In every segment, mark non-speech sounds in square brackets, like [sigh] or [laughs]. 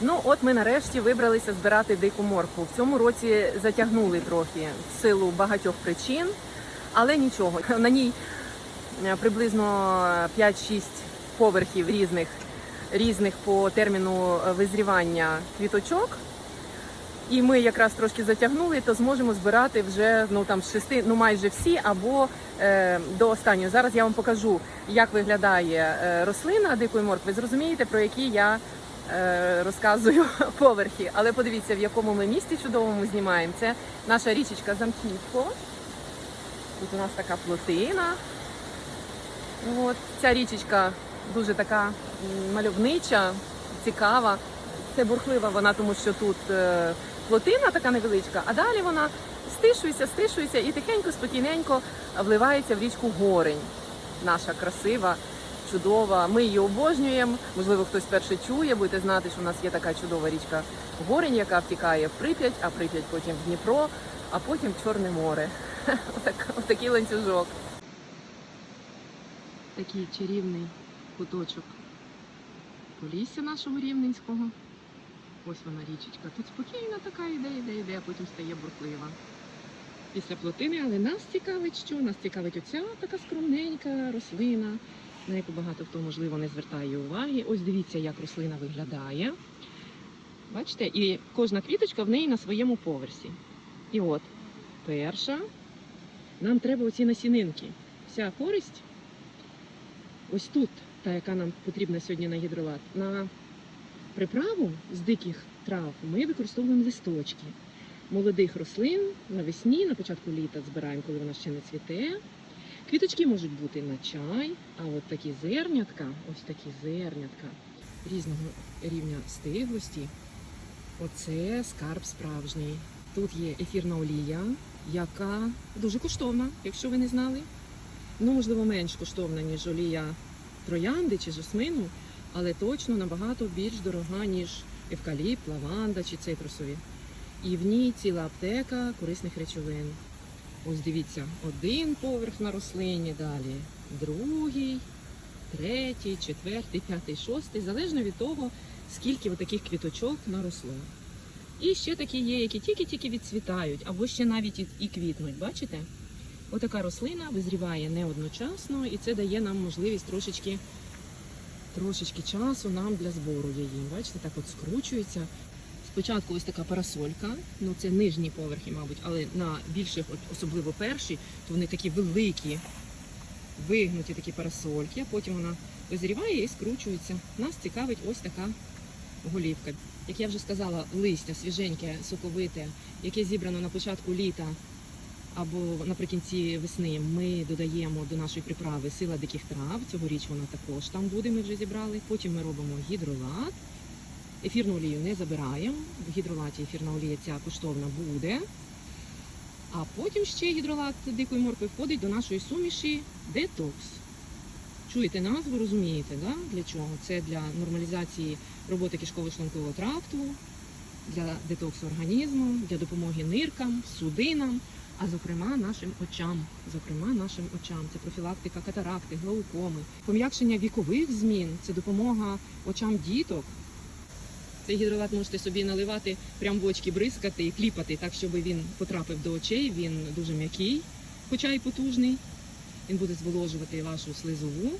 Ну, от ми нарешті вибралися збирати дику моркву. В цьому році затягнули трохи в силу багатьох причин, але нічого. На ній е, приблизно 5-6 поверхів різних, різних по терміну е, визрівання квіточок. І ми якраз трошки затягнули, то зможемо збирати вже ну там шести, ну майже всі, або е, до останнього. Зараз я вам покажу, як виглядає е, рослина дикої моркви. Зрозумієте, про які я розказую [laughs] поверхи. Але подивіться, в якому ми місті чудовому знімаємо. Це наша річечка Замківко. Тут у нас така плотина. От. Ця річечка дуже така мальовнича, цікава. Це бурхлива вона, тому що тут е, плотина така невеличка, а далі вона стишується, стишується і тихенько, спокійненько вливається в річку Горень. Наша красива, чудова. Ми її обожнюємо. Можливо, хтось перше чує, будете знати, що у нас є така чудова річка Горень, яка втікає в Прип'ять, а Прип'ять потім в Дніпро, а потім в Чорне море. [laughs] Отак, отакий ланцюжок. Такий чарівний куточок полісся нашого рівненського. Ось вона річечка. Тут спокійна така йде, йде, йде, а потім стає бурхлива. Після плотини, але нас цікавить що? Нас цікавить оця така скромненька рослина, на яку багато хто, можливо, не звертає уваги. Ось дивіться, як рослина виглядає. Бачите, і кожна квіточка в неї на своєму поверсі. І от, перша. Нам треба оці насінинки. Вся користь ось тут, та, яка нам потрібна сьогодні на гідролат. На приправу з диких трав ми використовуємо листочки молодих рослин навесні, на початку літа збираємо, коли вона ще не цвіте. Квіточки можуть бути на чай, а от такі зернятка, ось такі зернятка різного рівня стиглості. Оце скарб справжній. Тут є ефірна олія, яка дуже коштовна, якщо ви не знали. Ну, можливо, менш коштовна, ніж олія троянди чи жасмину, але точно набагато більш дорога, ніж евкаліпт, лаванда чи цитрусові. І в ній ціла аптека корисних речовин. Ось дивіться, один поверх на рослині, далі другий, третій, четвертий, п'ятий, шостий, залежно від того, скільки таких квіточок наросло. І ще такі є, які тільки-тільки відцвітають, або ще навіть і, квітнуть. Бачите? Отака рослина визріває не одночасно, і це дає нам можливість трошечки, трошечки часу нам для збору її. Бачите, так от скручується. Спочатку ось така парасолька, ну це нижні поверхи, мабуть, але на більших, особливо перші, то вони такі великі, вигнуті такі парасольки, а потім вона визріває і скручується. Нас цікавить ось така голівка. Як я вже сказала, листя свіженьке, соковите, яке зібрано на початку літа або наприкінці весни, ми додаємо до нашої приправи сила диких трав. Цьогоріч вона також там буде, ми вже зібрали. Потім ми робимо гідролат. Ефірну олію не забираємо. В гідролаті ефірна олія ця коштовна буде. А потім ще гідролат дикої моркви входить до нашої суміші детокс. Чуєте назву, розумієте, да? для чого? Це для нормалізації роботи кишково-шлункового тракту, для детоксу організму, для допомоги ниркам, судинам, а зокрема нашим очам. Зокрема, нашим очам. Це профілактика катаракти, глаукоми, пом'якшення вікових змін, це допомога очам діток. Цей гідролат можете собі наливати, прямо в очки бризкати і кліпати, так, щоб він потрапив до очей. Він дуже м'який, хоча й потужний. Він буде зволожувати вашу слизову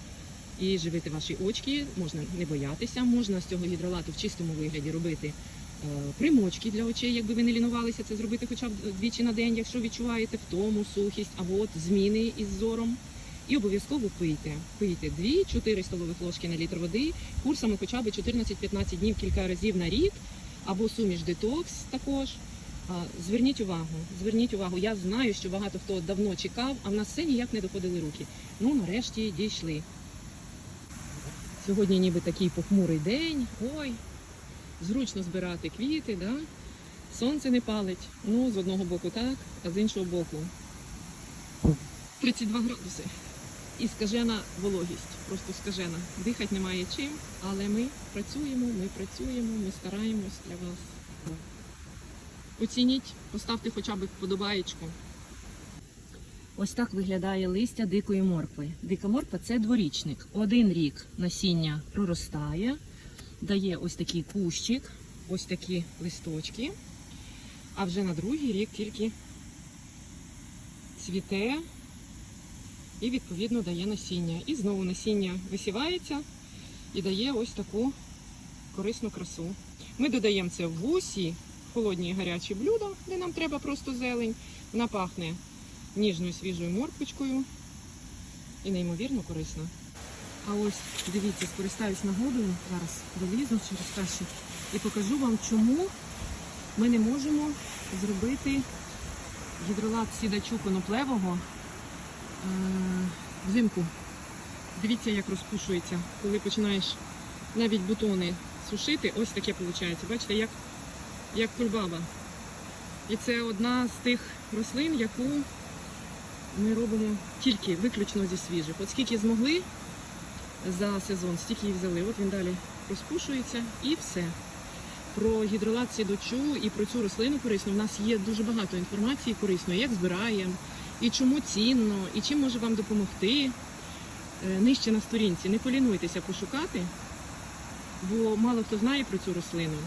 і живити ваші очки. Можна не боятися, можна з цього гідролату в чистому вигляді робити е, примочки для очей, якби ви не лінувалися це зробити хоча б двічі на день, якщо відчуваєте втому, сухість або от зміни із зором. І обов'язково пийте. Пийте 2-4 столових ложки на літр води курсами хоча б 14-15 днів кілька разів на рік, або суміш детокс також. Зверніть увагу, зверніть увагу. Я знаю, що багато хто давно чекав, а в нас все ніяк не доходили руки. Ну, нарешті дійшли. Сьогодні ніби такий похмурий день. Ой, зручно збирати квіти, да? сонце не палить. Ну, з одного боку так, а з іншого боку 32 градуси. І скажена вологість, просто скажена. Дихати немає чим, але ми працюємо, ми працюємо, ми стараємось для вас. Оцініть, поставте хоча б вподобаєчку. Ось так виглядає листя дикої моркви. Дика морква це дворічник. Один рік насіння проростає, дає ось такий кущик. ось такі листочки, а вже на другий рік тільки цвіте і відповідно дає насіння. І знову насіння висівається і дає ось таку корисну красу. Ми додаємо це в усі холодні і гарячі блюда, де нам треба просто зелень. Вона пахне ніжною свіжою морквочкою і неймовірно корисна. А ось дивіться, скористаюсь нагодою, зараз долізу через каші і покажу вам, чому ми не можемо зробити гідролат сідачу коноплевого взимку. Дивіться, як розпушується, коли починаєш навіть бутони сушити, ось таке виходить. Бачите, як, як кульбаба. І це одна з тих рослин, яку ми робимо тільки виключно зі свіжих. От скільки змогли за сезон, стільки і взяли. От він далі розпушується і все. Про гідролат сідочу і про цю рослину корисну. У нас є дуже багато інформації корисної, як збираємо, і чому цінно, і чим може вам допомогти. Е, Нижче на сторінці. Не полінуйтеся пошукати, бо мало хто знає про цю рослину.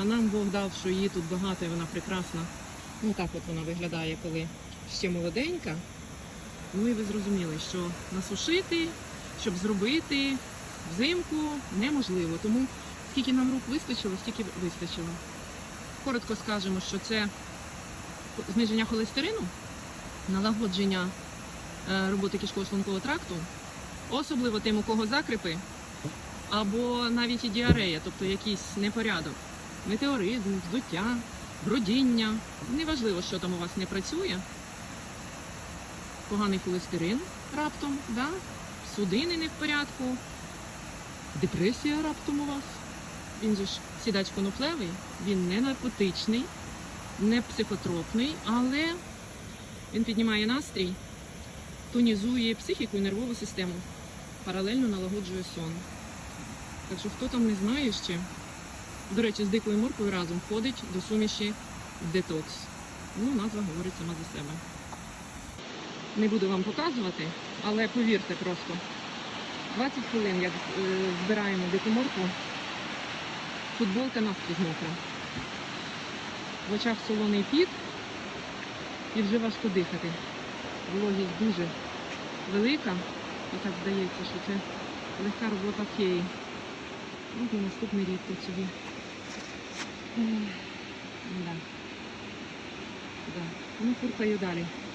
А нам Бог дав, що її тут багато і вона прекрасна. Ну так от вона виглядає, коли ще молоденька. Ну і ви зрозуміли, що насушити, щоб зробити взимку неможливо. Тому скільки нам рук вистачило, стільки вистачило. Коротко скажемо, що це зниження холестерину, налагодження е, роботи кишково-шлункового тракту, особливо тим, у кого закрипи, або навіть і діарея, тобто якийсь непорядок, метеоризм, вздуття, бродіння. Неважливо, що там у вас не працює. Поганий холестерин раптом, да? судини не в порядку, депресія раптом у вас. Він же ж сідач коноплевий, він не наркотичний, не психотропний, але він піднімає настрій, тонізує психіку і нервову систему, паралельно налагоджує сон. Так що хто там не знає ще, до речі, з дикою моркою разом входить до суміші детокс. Ну, назва говорить сама за себе. Не буду вам показувати, але повірте просто. 20 хвилин, як е, збираємо дику моркву, футболка наскрізь мокра. В очах солоний піт і вже важко дихати. Вологість дуже велика. І так здається, що це легка робота феї. От і наступний рік тут собі. Да. Да. Ну, фуркаю далі.